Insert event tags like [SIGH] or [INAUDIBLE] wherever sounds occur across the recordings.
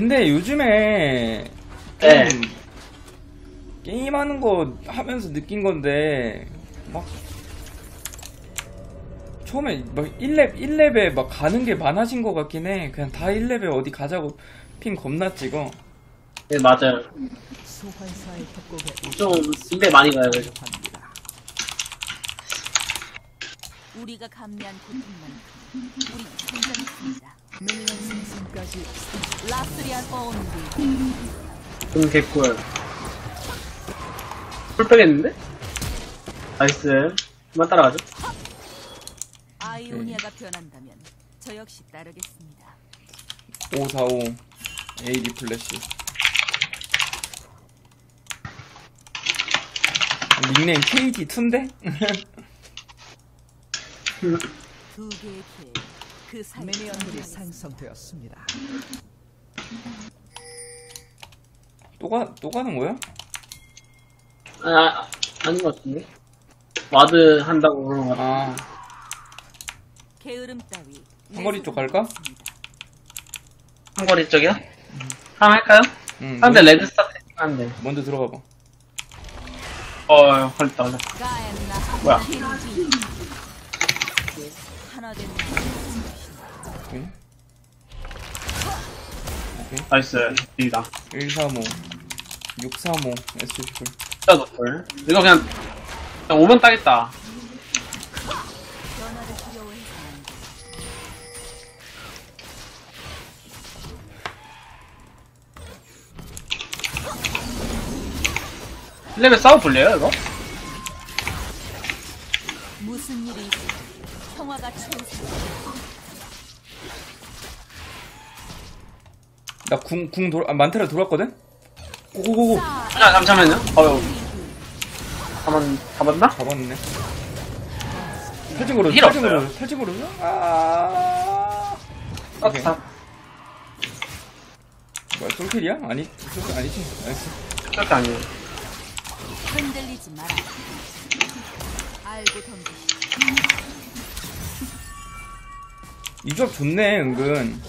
근데 요즘에 네. 좀 게임하는 거 하면서 느낀 건데 막 처음에 막 1렙 1렙에 막 가는 게 많아진 것 같긴 해. 그냥 다 1렙에 어디 가자고 핑 겁나 찍어. 네, 맞아요. 좀 인데 많이 가요, 그래서. 우리가 감내한 고통만큼 우리 성장했습니다. 라스리안 온비 좀 개꿀. 풀 빼겠는데? 나이스. 그만 따라가죠. 아이오니아가 변한다면 저 역시 따르겠습니다. 545 AD 플래시. 닉네임 KT2인데? [LAUGHS] 두 개의 길, 그 사이 미니언들이 생성되었습니다. 또 가, 또 가는 거야? 아, 아닌 것 같은데? 와드 한다고 그런 것 같아. 아, 게으름 따위 한거리 쪽 갈까? 한거리 쪽이요? 하나 할까요? 응. 상대 레드 스타 세팅한데. 먼저 들어가 봐. 어, 걸렸다, 걸렸다. 가엔나 뭐야? 힐기 하나 된 오케이. 오케이. 나이스. 딜이다. 135 635 SG 진짜 높을. 이거 그냥, 그냥 오면 따겠다. 레벨 싸워볼래요, 이거? 무슨 일이 있어 평화가 최우선 나궁 궁 돌, 아, 만테라 돌았거든? 고고고고 아, 잠시만요. 어휴. 가만, 잡았나? 잡았네. 탈진으로 힐 탈진으로 없어요. 탈진으로 아 오케이. 아, 뭐야 솔킬이야? 아니 솔킬 아니지? 나이스. 그렇게 아니에요. 흔들리지 마라. 알고 덤비시. 이 조합 좋네 은근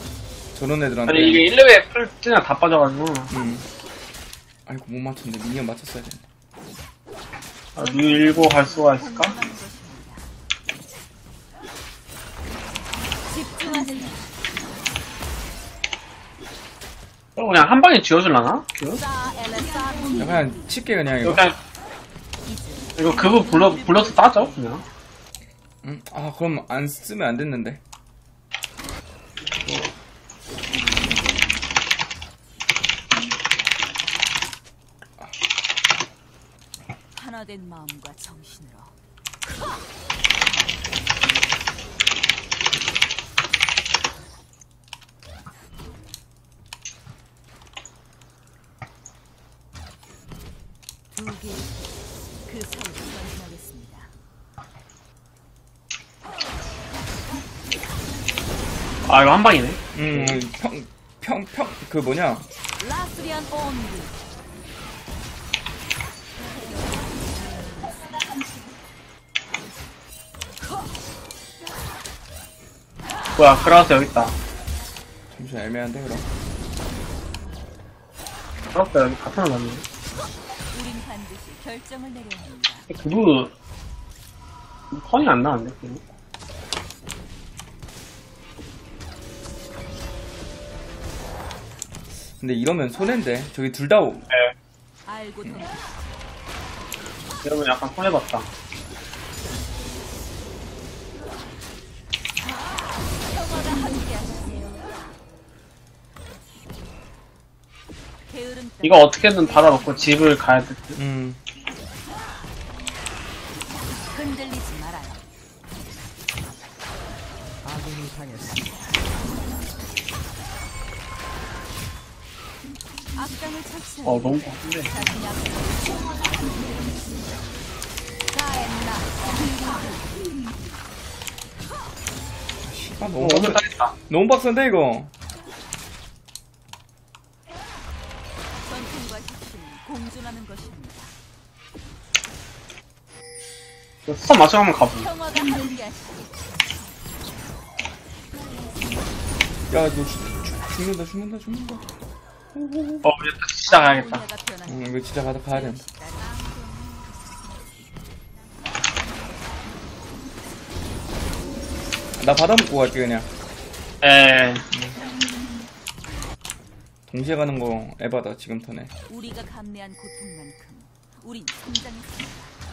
저런 애들한테. 아니, 이게 1레벨 풀 그냥 다 빠져가지고. 음. 아이고 못 맞췄네 미니언 맞췄어야 되는데. 아, 밀고 갈 수가 있을까? 집중하세요. 어, 그냥 한 방에 지워줄라나? 이거? 사 엘레사 야, 그냥 칠게 그냥 이거 이거. 그냥, 이거 그거 불러, 불러서 따죠, 그냥. 음, 아 그럼 안 쓰면 안 됐는데. 된 마음과 정신으로. 두 개의 그 사이를 전진하겠습니다. 아, 이거 한 방이네. 음, 평, 평, 평, 그 뭐냐. 라스리안 온비 뭐야, 그라스 여기 있다. 잠시만 애매한데, 그럼. 그라스 여기 같은 거 맞네. 우린 반드시 결정을 내려야 합니다. 그거, 턴이 안 나왔네, 그거. 근데 이러면 손해인데. 저기 둘 다, 오- 네. 알고 덤비시. 이러면 약간 손해봤다. 이거 어떻게든 받아먹고 집을 가야 될 듯. 음, 흔들리지 말아요. 아군이 당했습니다. 악당을 처치하는 어, 너무. 자신이 가엔나 아, 어, 너무, 빡세, 따겠다. 너무 빡센데, 이거. 스톱 맞춰 한번 가보자. 평화가 함께하시오. 야, 너 죽, 죽, 죽는다, 죽는다, 죽는다. 어, 이제. 아고니아가 변한 응, 이거 진짜 가다 가야 된다. 나 받아먹고 갈게 그냥. 에, 동시에 가는 거 에바다 지금 턴에. 우리가 감내한 고통만큼 우린 성장했습니다.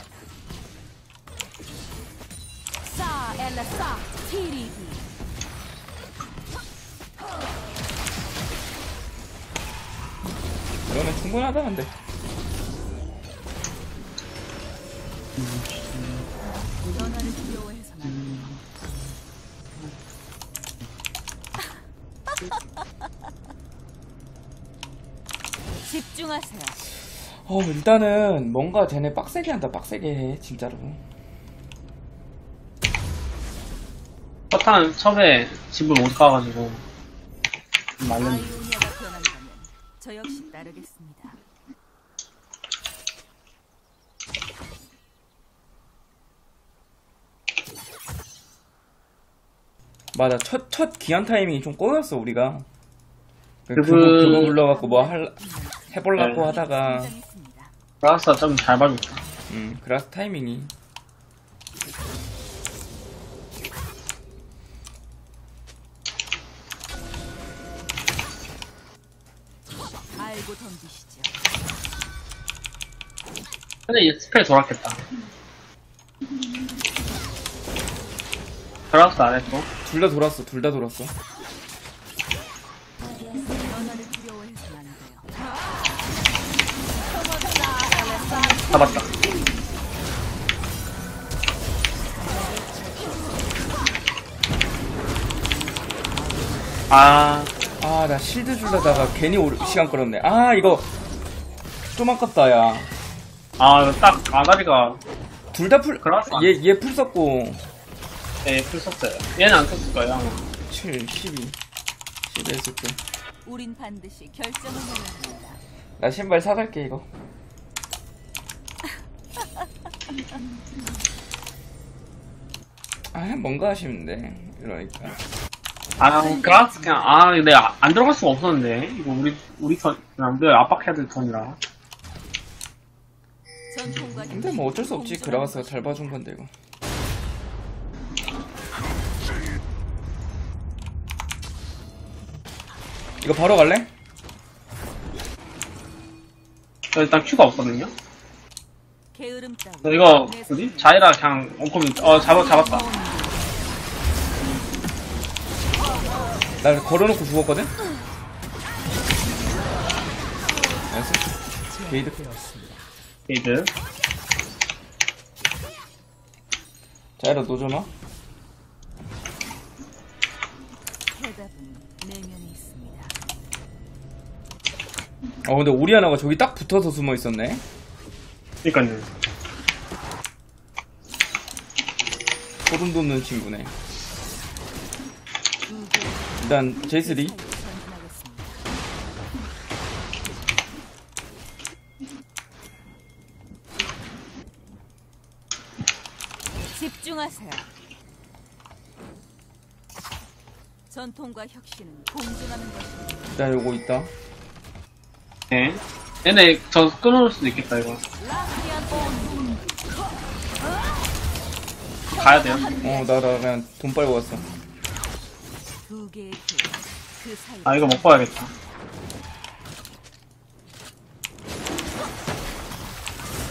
이거는 충분하다 근데. 변화를 두려워해서는 안 돼요. 집중하세요. 어 일단은 뭔가 쟤네 빡세게 한다 빡세게 해 진짜로. 첫탄 처음에 집을 못 가가지고 좀 말렸네. 저 역시 따르겠습니다. 맞아 첫 첫 기한 타이밍이 좀 꼬였어 우리가. 그 그분- 그거 그거 불러갖고 뭐 할 해볼라고 네. 하다가. 브라스가 좀 잘 봐줬다. 음 그라스 타이밍이 근데 이제 스펠 돌았겠다. 브라스 안 했고. 둘 다 돌았어 둘 다 돌았어. 잡았다. 아, 아 나 실드 줄려다가 괜히 오래 시간 끌었네. 아 이거 좀 아깝다 야. 아, 이거 딱 아다리가 둘 다 풀. 그라스 안- 얘 얘 풀 썼고 예, 풀 썼어요. 얘는 안 썼을 거예요. 아마. 7, 12, 11 했을 때. 우린 반드시 결정을 내야 합니다. 나 신발 사갈게 이거. 아 뭔가 아쉬운데 이러니까. 아, 그라스 그냥, 아, 근데 아- 안 들어갈 수가 없었는데. 이거 우리, 우리 턴, 우리가 압박해야 될 턴이라. 근데 뭐 어쩔 수 없지 그라가스가 잘 봐준 건데 이거. 이거 바로 갈래? 저 일단 큐가 없거든요. 저 이거, 뭐지? 자이라 그냥, 엉컴이, 어, 잡아, 잡았다. 나 걸어놓고 죽었거든? 나이스. 게이드. 해답은 내면에 있습니다. 어 근데 오리아나가 저기 딱 붙어서 숨어 있었네. 그니까요. 소름 돋는 친구네. 일단 제이스리. 전진하겠습니다. 집중하세요. 전통과 혁신은 공존하는 것입니다. 나 요거 있다. 네. 얘네, 저 끊어놓을 수도 있겠다, 이거. 온 가야 돼요. 어, 나, 나 그냥 돈 빨고 왔어. 두 개의 길, 그 사이 아, 이거 먹고 와야겠다.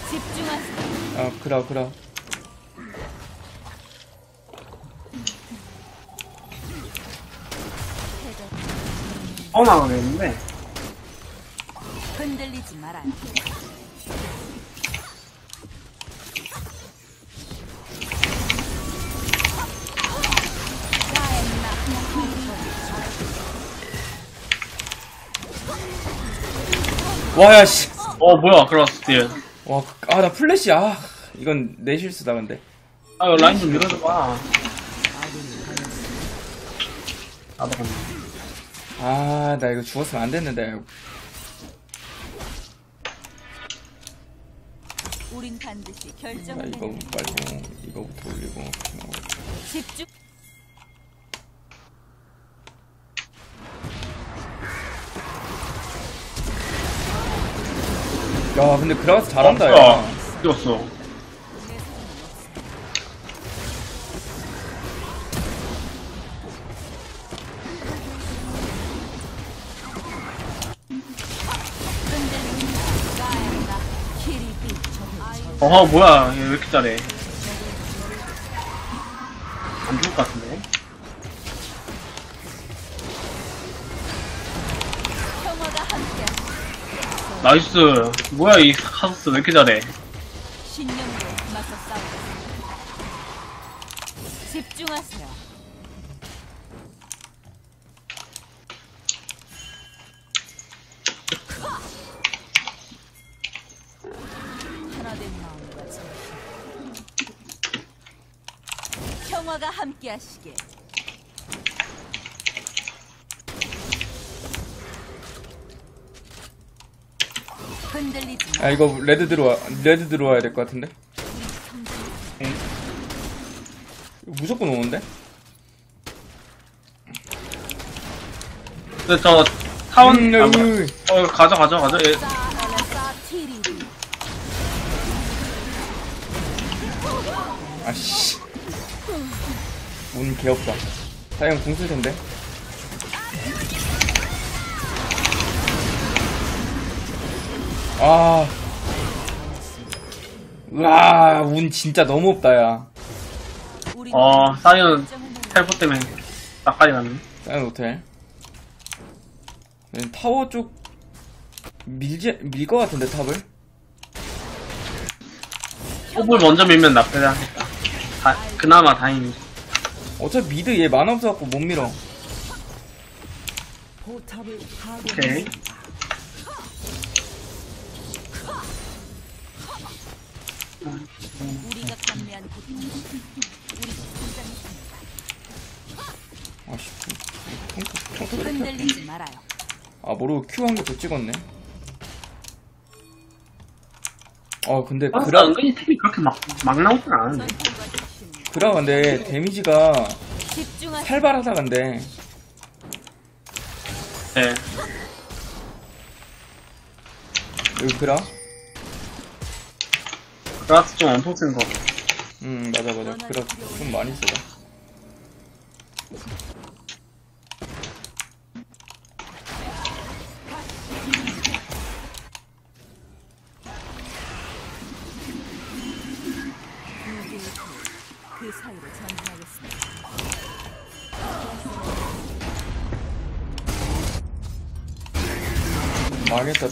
집중하세요. 아, 그라, 그라. 어, 나가겠는데. 흔들리지 말아요. 와, 야, 씨. 어, 뭐야, 그라스 딜. 와, 그- 아, 나 플래시, 아. 이건 내 실수다, 근데. 아, 이거 라인 좀 밀어줘봐. 나도 갔네. 아, 나 이거 죽었으면 안 됐는데. 우린 반드시 결정을 아, 이거 빨고 이거부터 올리고. 집중. 야, 근데 그라가스 잘한다, 야. 아, 뛰었어. 어허, 뭐야. 얘 왜 이렇게 잘해. 안 죽을 것 같은데. 평화가 함께 나이스. 뭐야, 이 카소스 왜 이렇게 잘해. 신념으로 맞서 싸우겠습니다. 집중하세요. 평화가 함께하시길. 흔들리지 마. 아 이거 레드 들어와 레드 들어와야 될 것 같은데 이거 무조건 오는데 근데 저, 타원, 음, 아, 뭐야. 어, 가져, 가져, 가져. 얘, 개없다 사형 궁쓸 텐데 아 우와 운 진짜 너무 없다 야 어, 사이언. 텔포 때문에 나까지 갔네. 사형 호텔 네, 타워 쪽 밀지 밀것 같은데 탑을 호불 먼저 밀면 나쁘지 않겠다. 다, 그나마 다행이지. 어차피 미드 얘 만화 없어갖고 못 밀어 오케이. 아씨 왜 이렇게 흔들리지 말아요. 아 모르고 Q 한개더 찍었네. 어 근데 아, 그라 은근히 템이 그렇게 막, 막 나오진 않은데. 그라 근데 데미지가. 살발하다 근데 네. 여기 그라? 그라스 좀 엄청 센 거. 음 맞아 맞아 그라 좀 많이 쓰다. 둘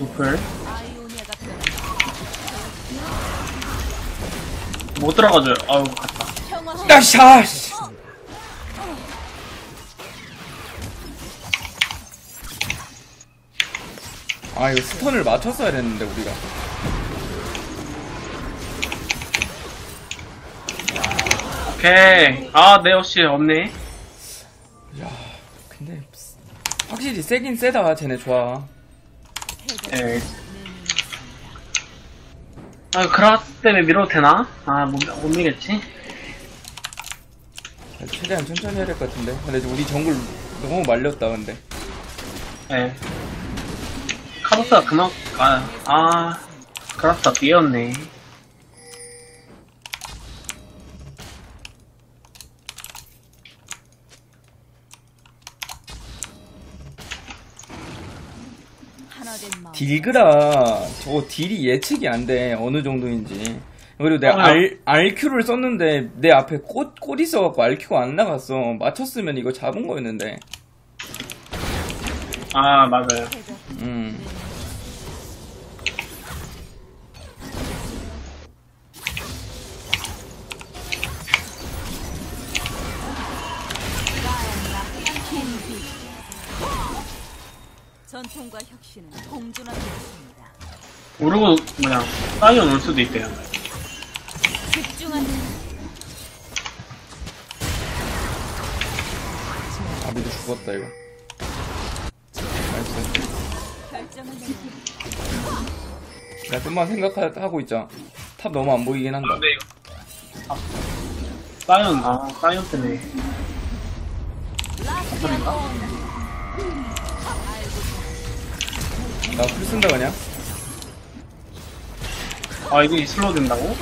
노플. 못 들어가줘요. 아우, 갔다. 나씨 아 이거 스턴을 맞췄어야 됐는데 우리가. 오케이. 아, 네, 역시 없네. 야 근데 확실히 세긴 세다 쟤네 좋아. 네. 아, 그라스 때문에 밀어도 되나? 아, 못, 못 밀겠지? 최대한 천천히 해야 될 것 같은데. 근데 우리 정글 너무 말렸다 근데. 네. 카도스가 그만, 아, 아, 그라스가 뒤였네. 딜그라 저거 딜이 예측이 안 돼. 어느 정도인지. 그리고 내가 아, R, RQ를 썼는데 내 앞에 꽃, 꽃 있어갖고 RQ가 안 나갔어. 맞췄으면 이거 잡은 거였는데. 아, 맞아요. 음 모르고, 뭐냐, 사이언 올 수도 있대요. 아비도 죽었다 이거 결정을 내려. 나 좀만 생각하고 있자. 탑 너무 안 보이긴 한다. 근데 이거 아, 사이언 아 사이언 때문에 온. 나풀 쓴다 그냥. 아 이거 슬로우 된다고?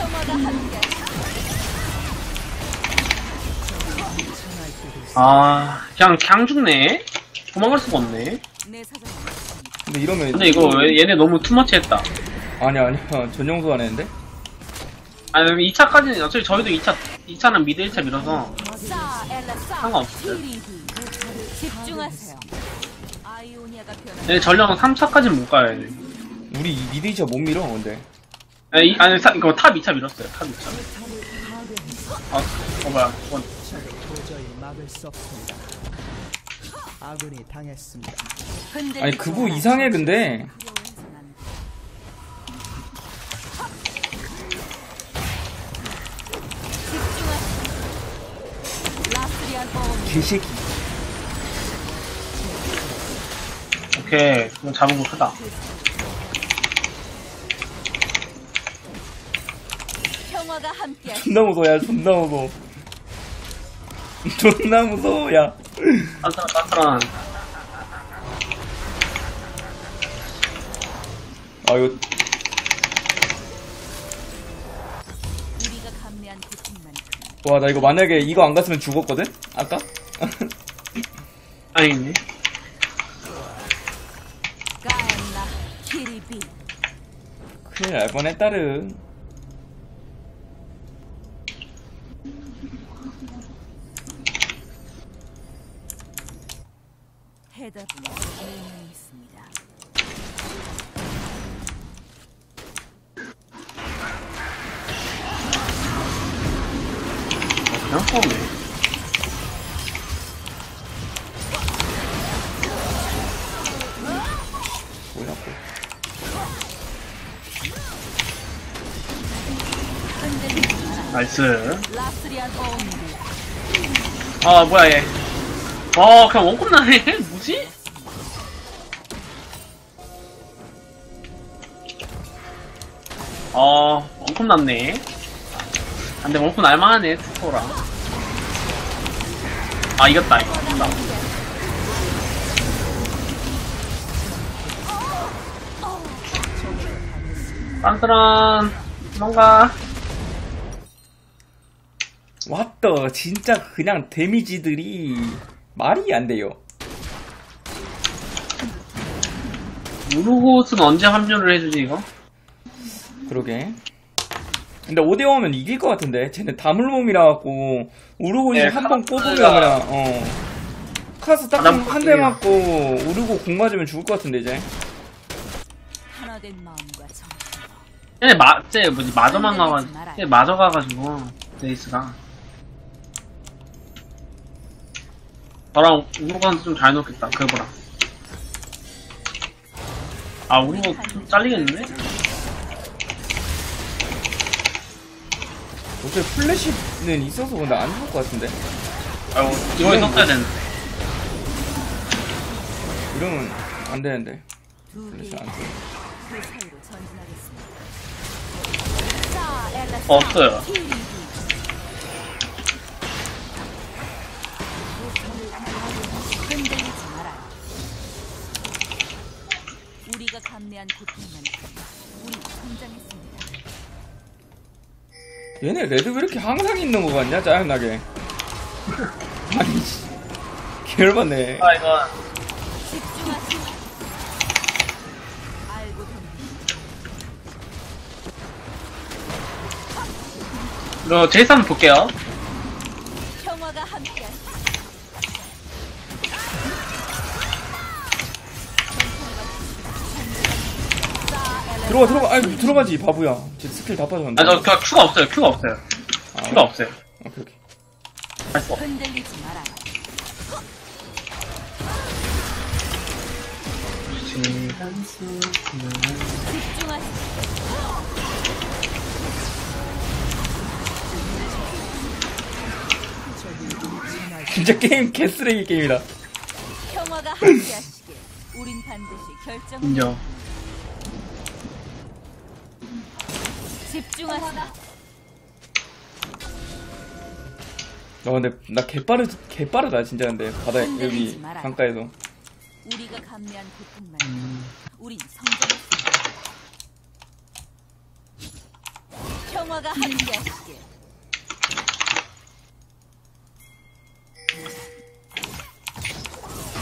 아 그냥 그냥 죽네 도망갈 수가 없네. 근데 이러면 근데 이거 왜 얘네 너무 투머치 했다 아니야 아니야 전용수 안 했는데? 아니 2차까지는 어차피 저희도 2차 2차는 미드 1차 밀어서. 상관없어요. 집중하세요. 아이오니아가 변한. 얘네 전령은 3차까지는 못 가요 얘네 우리 이 미드이차 못 밀어 근데. 아니, 이- 아니 사, 이거 탑 2차 밀었어요 탑 2차 아 어, 뭐야 이건 적을 도저히 막을 수 없습니다. 아군이 당했습니다. 아니 그거. 이상해 근데. 개새끼. 오케이 이건 잡은 거 크다 평화가 함께. 존나 무서워 야 존나 무서워. 존나 무서워 야. 딴딴 딴딴 아 이거 우리가 감내한 고통만큼 와 나 이거 만약에 이거 안 갔으면 죽었거든? 아까? 아니네 키리비 큰일 날 뻔했다르. 해답은 내면에 있습니다. 그냥 뭐냐고. 마라. 나이스 라스리안 아 뭐야 얘. 와 그냥 원컵 나네. 뭐지? 어 원컵 났네. 안돼 원컵 날만하네 투포랑. 아 이겼다 이거. 이겼다. 딴딴한 뭔가 왔다 진짜 그냥 데미지들이 말이 안 돼요. 우르고스는 언제 합류를 해주지 이거? 그러게. 근데 5대5면 이길 것 같은데. 쟤네 다물몸이라 갖고, 우르고 네, 한번 카스가- 뽑으면 그냥, 어. 카스 딱 바람 한대 불게요. 맞고, 우르고 공 맞으면 죽을 것 같은데, 이제. 하나 된 마음과 정쟤 마, 쟤 뭐지 마저만 가가지고 쟤 마저 가가지고 레이스가 저랑 우르고한테 좀잘 넣겠다 그거랑 아 우르고 좀 잘리겠는데? 어째 플래시는 있어서 근데 안 죽을 것 같은데. 아이고 이거에 썼어야 되는데 이러면 안 되는데. 플래시 안 써. 그 싸. 없어요. 키리비 흔들리지 마라. 우리가 감내한 고통만큼 우리 성장했습니다. 얘네 레드 왜 이렇게 항상 있는 거 같냐? 짜증나게. [LAUGHS] 아니, 씨. 개열받네. 아 이거 집중하세요. 알고 이거 제이스 한번 볼게요 들어가, 들어가. 아이, 들어가지, 바보야. 쟤 스킬 다 빠졌는데. 아저 그 큐가 없어요 큐가 없어요 아, 큐가 없어요 오케이, 오케이. 할 수가 없어 흔들리지 마라. 집중하세요. 진짜 게임 개쓰레기 게임이다. 평화가 함께하시길. 우린 반드시 결정. 인정. 집중하세요. 어 근데 나 개빠르 개빠르다 진짜 근데 바다 여기. 강가에서 우리가 감내한 고통만 음, 우린 성장했습니다. 평화가 함께하시길.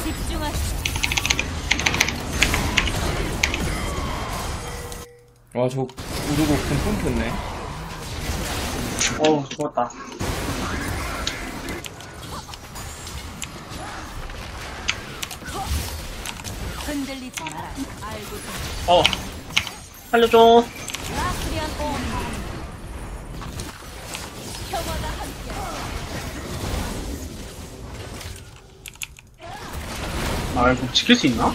집중하세요. 와저 우르고 금 끊겼네 어우, 죽었다. 흔들리지 마라. 알고 좀 어, 살려줘. 온. 함께. 아, 이거 지킬 수 있나?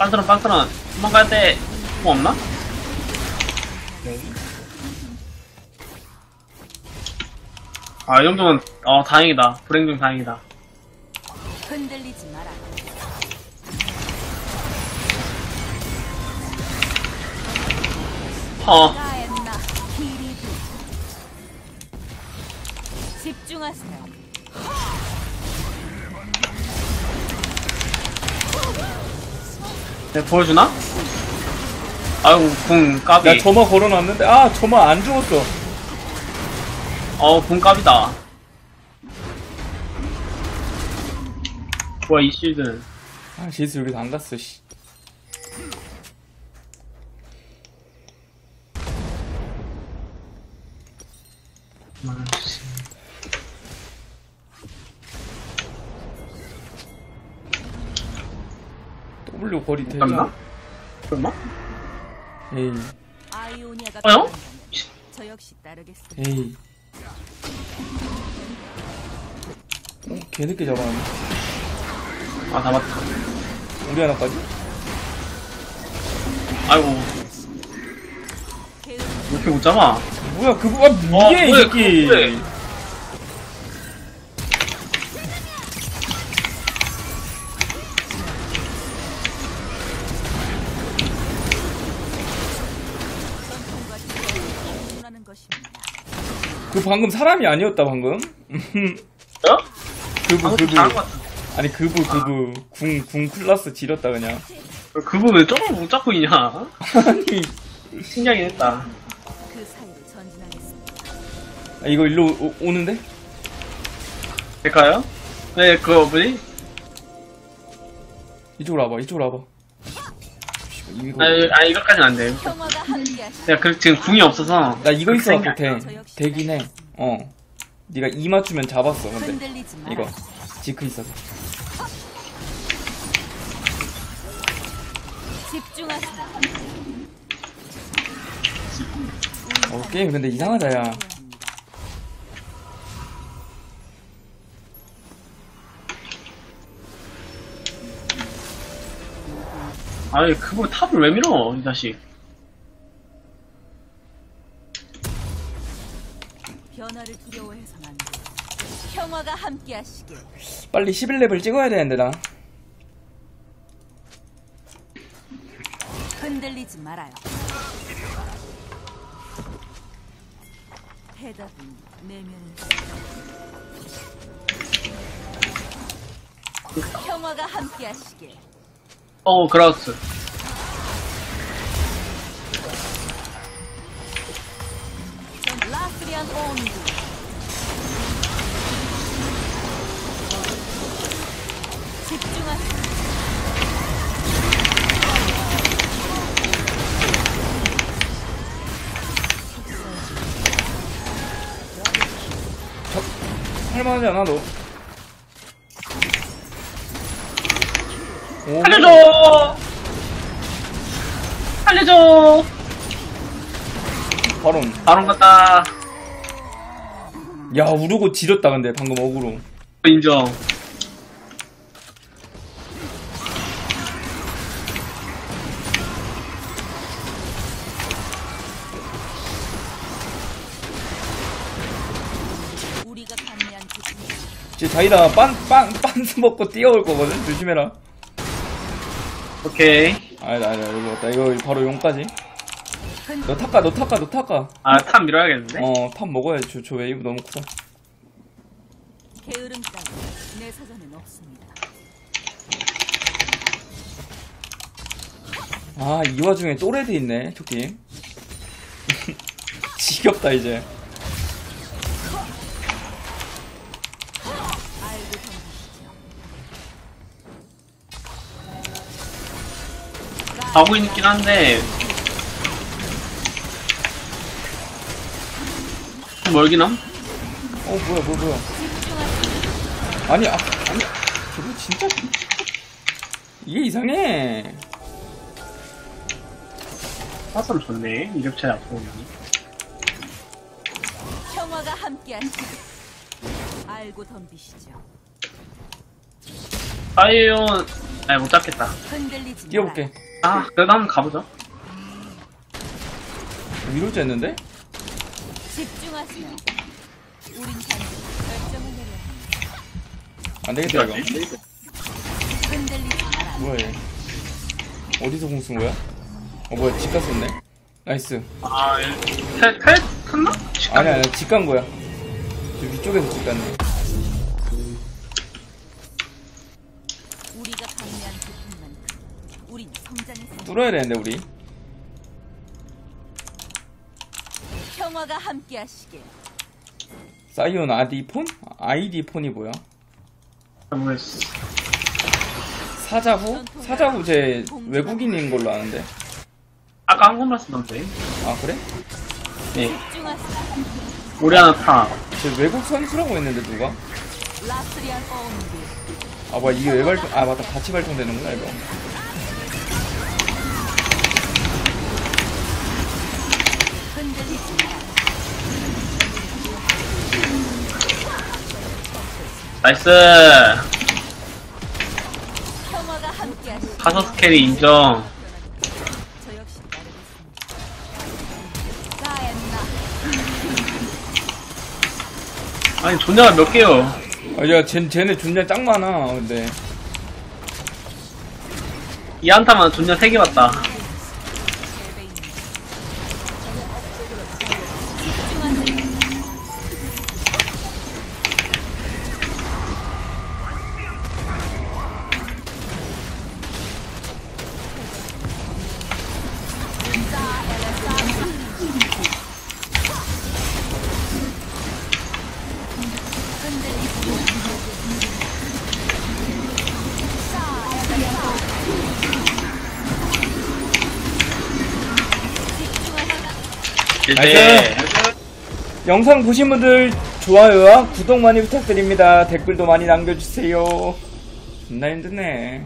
빵트런, 빵트런. 도망가야 돼. 뭐 없나? 아, 이 정도면, 어, 다행이다. 불행 중 다행이다. 흔들리지 마라. 어. 집중하세요. 내 보여주나? 아유, 궁, 까비. 야 점화 걸어놨는데 아 점화 안 죽었어 어, 궁 까비다. 뭐야, 이 실드는. 아 제이스 여기서 안 갔어 씨. W 거리 깜나? 되잖아 설마? 에이 아이오니아가 어요? 떠난다면 저 역시 따르겠습니다. 에이 어, 개늦게 잡아놨네 아, 다 맞다. 우리 하나까지? 아이고, 왜 이렇게 못 잡아? 뭐야 그거 아 뭐야 이 뭐야, 새끼 그 방금 사람이 아니었다 방금 [LAUGHS] 어? 그부 그부. 아니 그부 그부 궁궁 클라스 지렸다 그냥 그분 왜 저걸 못 잡고 있냐? 아니 [LAUGHS] 신기하긴 했다. 그 사이로 전진하겠습니다. 아, 이거 일로 오, 오는데? 될까요? 네, 그거 뭐지? 이쪽으로 와봐 이쪽으로 와봐 씨발, 이거 아니, 아니 이것까지는 안 돼. 평화가 함 내가 그, 지금 궁이 없어서. 나 이거 있어 갖고 생각- 돼 되긴 해 어 네가 이 맞추면 잡았어 근데. 이거 지크 있어서 집중하세요. 어 게임 근데 이상하다 야 아니, 그거 탑을 왜 밀어, 이 자식. 변화를 두려워해서는 안 돼. 평화가 함께하시길. 빨리 11레벨 찍어야 되는데 나 흔들리지 말아요. 해답은 있어. 평화가 함께하시길. 어, 그라우스. 전 라스리안 온드. 할만하지 않아 너 오, 살려줘! 살려줘! 바로 바론 갔다. 야 우르고 지렸다 근데 방금 어그로 인정. 자기다 빤빤 빤스 먹고 뛰어올 거거든? 조심해라. 오케이. 아니다 아니다. 이거 먹었다. 이거 바로 용까지. 너 탑가 너 탑가 너 탑가. 아, 탑 밀어야겠는데? 어탑 먹어야지. 저, 저 웨이브 너무 크다 게으름 따위 내 사전엔 없습니다. 아 이 와중에 또레드 있네 저기 [LAUGHS] 지겹다 이제 가고 있긴 한데. 좀 멀긴 함? 어 뭐야 뭐야 뭐야 아니 아 아니 저거 진짜 이게 이상해 사설 좋네. 이력 차이 앞으로. 평화가 함께하시길. 알고 덤비시죠. 사이온, 아니, 못 잡겠다. 흔들리지 뛰어볼게 아, 그래도 한번 가보죠. 위로. 집중하세요. 우린 결정을 내려야 합니다. 안 되겠다 이거 흔들리지 마라. 뭐야 얘 어디서 공 쓴 거야? 어 뭐야 집 갔었네 나이스 아, 탈, 탈, 탔나? 아니 아니 집간 거야 저 위쪽에서 집 갔네 우리가 감내한 기쁨만큼 우린 성장했습니다. 뚫어야 되는데 우리 평화가 함께하시길. 사이온 아디 폰? 아이디 폰이 뭐야? 모르겠어. 사자후? 사자후 제 외국인인 걸로 아는데 아까 한국말 쓰던데. 아 그래? 네. 집중하세요. 오리아나 타. 제 외국 선수라고 했는데 누가? 라스리안 어운드. 아 뭐야 이게 왜 발동 아 맞다 같이 발동되는구나 이거. 나이스. 가서 스캐리 인정. 아니, 존냐가 몇 개요? 아야 쟤네 존재 짱 많아 근데 이 한타만 존냐 3개 봤다. 영상 보신 분들 좋아요와 구독 많이 부탁드립니다. 댓글도 많이 남겨주세요. 존나 힘드네